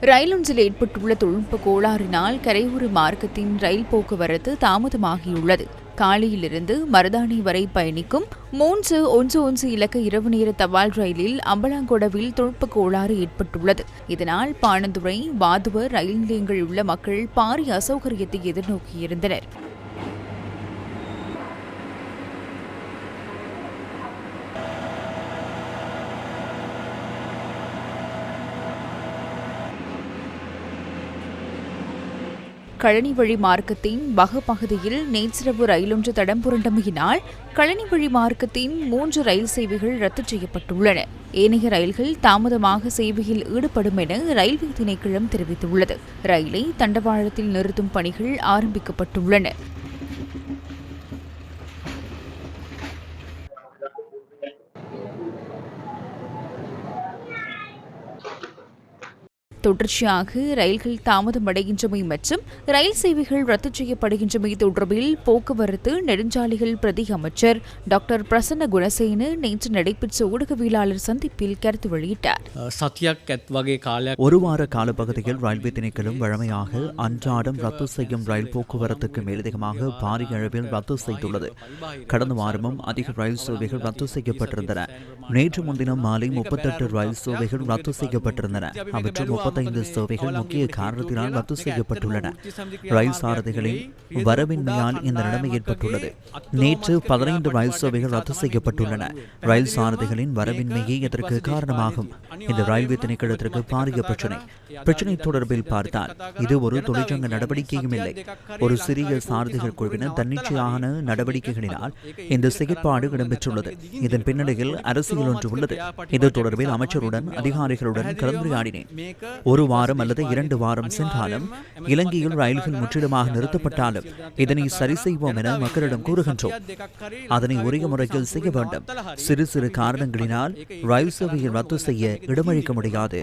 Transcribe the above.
ரயிலொன்றில் ஏற்பட்டுள்ள தொழில்நுட்ப கோளாறினால் கரையோர மார்க்கத்தின் ரயில் போக்குவரத்து தாமதமாகியுள்ளது. காலியிலிருந்து மருதாணி வரை பயணிக்கும் மூன்று ஒன்று ஒன்று இலக்க இரவு நேர தபால் ரயிலில் அம்பலாங்கொடவில் தொழில்நுட்ப கோளாறு ஏற்பட்டுள்ளது. இதனால் பாணந்துறை வாதுவர் ரயில் நிலையங்களில் உள்ள மக்கள் பாரிய அசௌகரியத்தை எதிர்நோக்கியிருந்தனர். கழனி வழி மார்க்கத்தின் வக பகுதியில் நேற்றிரவு ரயிலொன்று தடம் புரண்டமையினால் கழனி வழி மார்க்கத்தின் மூன்று ரயில் சேவைகள் ரத்து செய்யப்பட்டுள்ளன. ஏனைய ரயில்கள் தாமதமாக சேவையில் ஈடுபடும் என ரயில்வே திணைக்களம் தெரிவித்துள்ளது. ரயிலை தண்டவாளத்தில் நிறுத்தும் பணிகள் ஆரம்பிக்கப்பட்டுள்ளன. தொடர்ச்சியாக ரயில்கள் தாமதம் அடைகின்றமை மற்றும் ரயில் சேவைகள் ரத்து செய்யப்படுகின்றமை தொடர்பில் போக்குவரத்து நெடுஞ்சாலைகள் பிரதி அமைச்சர் டாக்டர் பிரசன்ன குணசேன நேற்று நடைபெற்ற ஊடகவியலாளர் சந்திப்பில் கருத்து வெளியிட்டார். ஒரு வார காலப்பகுதியில் ரயில்வே திணைக்களும் வழமையாக அன்றாடம் ரத்து செய்யும் ரயில் போக்குவரத்துக்கு மேலதிகமாக பாரிய அளவில் ரத்து செய்துள்ளது. கடந்த வாரமும் அதிக ரயில் சேவைகள் ரத்து செய்யப்பட்டிருந்தன. நேற்று முன்தினம் மாலை முப்பத்தெட்டு ரயில் சேவைகள் ரத்து செய்யப்பட்டிருந்தன. அவற்றில் முப்பத்தைந்து சேவைகள் முக்கிய காரணத்தினால் ரத்து செய்யப்பட்டுள்ளன. ரயில் சாரதிகளின் வரவின்மையால் இந்த நிலைமை ஏற்பட்டுள்ளது. நேற்று பதினைந்து ரயில் சேவைகள் ரத்து செய்யப்பட்டுள்ளன. ரயில் சாரதிகளின் வரவின்மையே இதற்கு காரணமாகும். இந்த ரயில்வே திணைக்களத்திற்கு பாரிய பிரச்சனை. பிரச்சனை தொடர்பில் பார்த்தால் இது ஒரு தொழிற்சங்க நடவடிக்கையும் இல்லை ஒரு சிறிய சாரதிகள் குழுவினர் தன்னிச்சையான நடவடிக்கைகளினால் இந்த செயற்பாடு இடம்பெற்றுள்ளது. இதன் பின்னணியில் அரசியல் ஒன்று உள்ளது. இது தொடர்பில் அமைச்சருடன் அதிகாரிகளுடன் கலந்துரையாடினேன். ஒரு வாரம் அல்லது இரண்டு வாரம் சென்றாலும் இலங்கையில் ரயில்கள் முற்றிலுமாக நிறுத்தப்பட்டாலும் இதனை சரி செய்வோம் என மக்களிடம் கூறுகின்றோம். அதனை உரிய முறையில் செய்ய வேண்டும். சிறு சிறு காரணங்களினால் ரயில் சேவையை ரத்து செய்ய இடமளிக்க முடியாது.